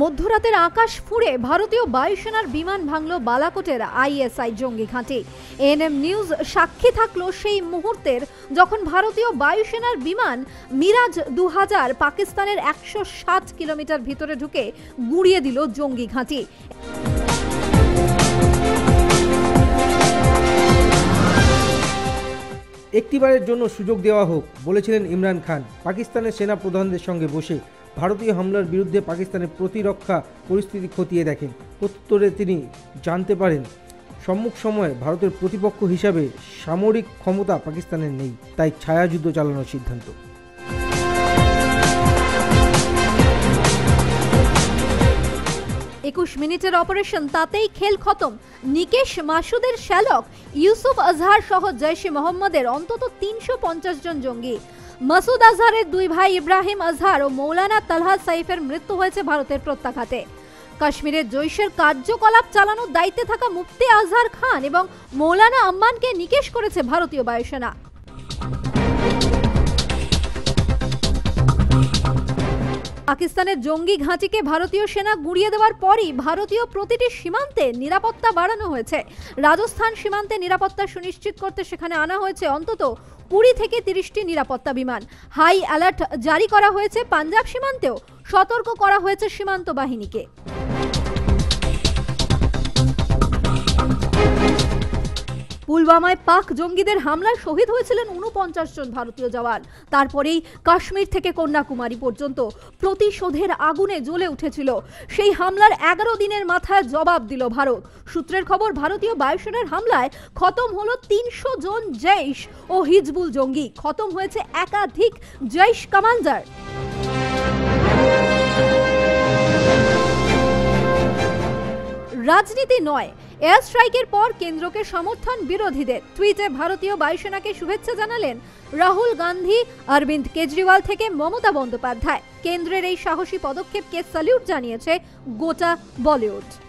মধ্যরাতের আকাশ ফুঁড়ে ভারতীয় বায়ুসেনার বিমান ভাঙল বালাকোটের আইএসআই জঙ্গি ঘাঁটি। এএনএম নিউজ সাক্ষী থাকল সেই মুহূর্তের যখন ভারতীয় বায়ুসেনার বিমান মিরাজ দু হাজার পাকিস্তানের একশো ষাট কিলোমিটার ভিতরে ঢুকে গুঁড়িয়ে দিল জঙ্গি ঘাঁটি। একটিবারের জন্য সুযোগ দেওয়া হোক, বলেছিলেন ইমরান খান। পাকিস্তানের সেনা প্রধানদের সঙ্গে বসে ভারতীয় হামলার বিরুদ্ধে পাকিস্তানের প্রতিরক্ষা পরিস্থিতি খতিয়ে দেখেন প্রত্যুত্তরে তিনি জানতে পারেন, সম্মুখ সময়ে ভারতের প্রতিপক্ষ হিসাবে সামরিক ক্ষমতা পাকিস্তানের নেই, তাই ছায়াযুদ্ধ চালানোর সিদ্ধান্ত। একুশ মিনিটের অপারেশন তাতেই খেল খতম। নিকেশ মাসুদের শ্যালক, ইউসুফ আজহার সহ জৈশে মোহাম্মদের অন্তত তিনশো পঞ্চাশ জন জঙ্গি। মাসুদ আজহারের দুই ভাই ইব্রাহিম আজহার ও মৌলানা তালহা সাইফের মৃত্যু হয়েছে ভারতের প্রত্যাঘাতে। কাশ্মীরের জৈশের কার্যকলাপ চালানোর দায়িত্বে থাকা মুফতি আজহার খান এবং মৌলানা আম্মানকে নিকেশ করেছে ভারতীয় বায়ুসেনা। পাকিস্তানের জঙ্গি ঘাঁটিকে ভারতীয় সেনা গুঁড়িয়ে দেওয়ার পরই ভারতীয় প্রতিটি সীমান্তে নিরাপত্তা বাড়ানো হয়েছে। রাজস্থান সীমান্তে নিরাপত্তা সুনিশ্চিত করতে সেখানে আনা হয়েছে অন্তত কুড়ি থেকে তিরিশটি নিরাপত্তা বিমান। হাই অ্যালার্ট জারি করা হয়েছে পাঞ্জাব সীমান্তেও। সতর্ক করা হয়েছে সীমান্ত বাহিনীকে। পুলওয়ামায় পাক জঙ্গিদের হামলায় শহীদ হয়েছিলেন উনপঞ্চাশ জন ভারতীয় জওয়ান। তারপরেই কাশ্মীর থেকে কন্যাকুমারী পর্যন্ত প্রতিশোধের আগুনে জ্বলে উঠেছিল। সেই হামলার এগারো দিনের মাথায় জবাব দিল ভারত। সূত্রের খবর, ভারতীয় বায়ুসেনার হামলায় খতম হলো তিনশো জন জৈশ ও হিজবুল জঙ্গি। খতম হয়েছে একাধিক জৈশ কমান্ডার। রাজনীতি নয় এয়ার স্ট্রাইকের পর কেন্দ্রকে সমর্থন বিরোধীদের। টুইটে ভারতীয় বায়ুসেনাকে শুভেচ্ছা জানালেন রাহুল গান্ধী, অরবিন্দ কেজরিওয়াল থেকে মমতা বন্দ্যোপাধ্যায়। কেন্দ্রের এই সাহসী পদক্ষেপকে স্যালিউট জানিয়েছে গোটা বলিউড।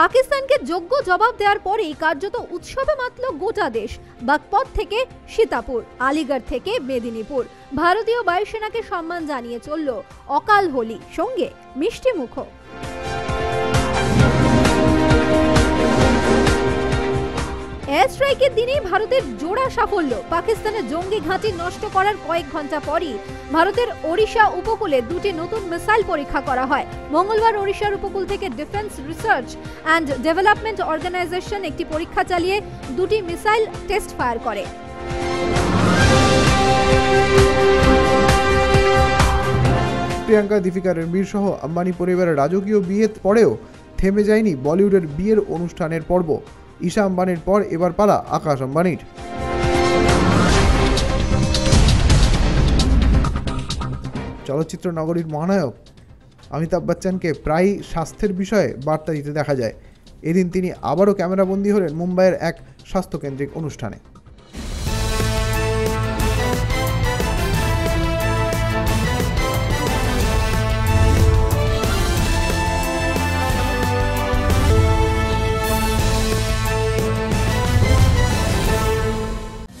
পাকিস্তানকে যোগ্য জবাব দেওয়ার পরেই কার্যত উৎসবে মাতল গোটা দেশ, বাগপথ থেকে সীতাপুর, আলিগড় থেকে মেদিনীপুর। ভারতীয় বায়ুসেনাকে সম্মান জানিয়ে চলল অকাল হোলি, সঙ্গে মিষ্টি মুখো স্ট্রাইকের দিনেই ভারতের জোড়া সাফল্য। পাকিস্তানের জঙ্গি ঘাঁটি নষ্ট করার কয়েক ঘণ্টা পরই ভারতের ওড়িশা উপকূলে দুটি নতুন মিসাইল পরীক্ষা করা হয়। মঙ্গলবার ওড়িশার উপকূল থেকে defence research and development organisation একটি পরীক্ষা চালিয়ে দুটি মিসাইল টেস্ট ফায়ার করে। প্রিয়াঙ্কা দীপিকা রণবীর সহ আম্বানি পরিবারের রাজকীয় বিয়ের পরেও থেমে যায়নি বলিউডের বিয়ের অনুষ্ঠানের পর্ব। ঈশা আম্বানির পর এবার পালা আকাশ আম্বানির। চলচ্চিত্র নগরীর মহানায়ক অমিতাভ বচ্চনকে প্রায়ই স্বাস্থ্যের বিষয়ে বার্তা দিতে দেখা যায়। এদিন তিনি আবারও ক্যামেরাবন্দী হলেন মুম্বাইয়ের এক স্বাস্থ্যকেন্দ্রিক অনুষ্ঠানে।